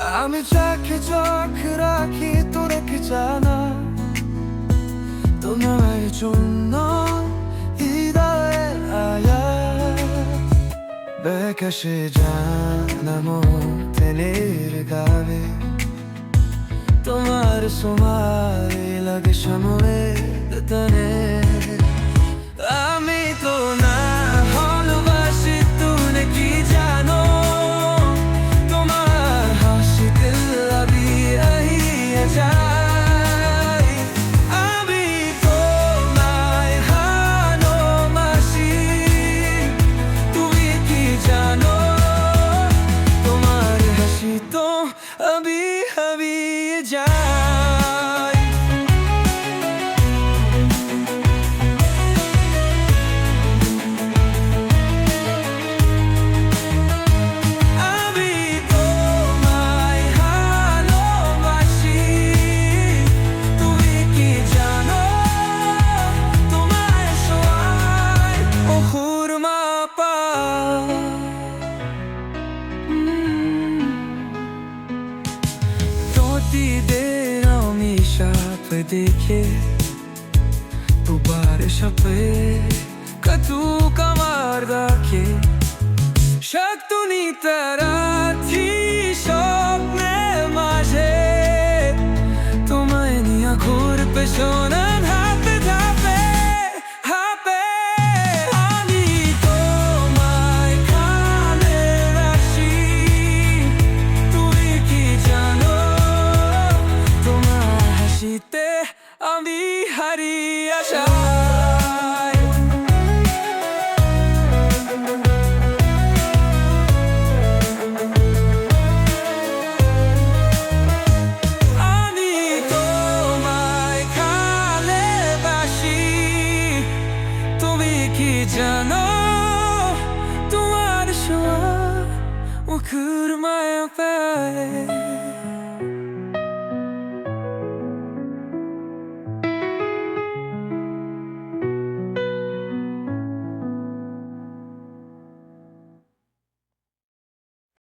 আমি চোখে চোখ রাখি তোরা কি জানা। তোমার জন্য হৃদয়ের আয়াত বেকাশে জানামো তেলের গাবে তোমার সময় লাগে সময়ে তনে তোটিদের আমি সাপ দেখে, দুবার সাপে কতু কামার রাখে শক্তুনি তারাথি স্বপ্নে মাঝে, তোমায় নিয়ে ঘুর পেছনান জানো? তোমার ছোঁয়া মুখের মায়া পায়।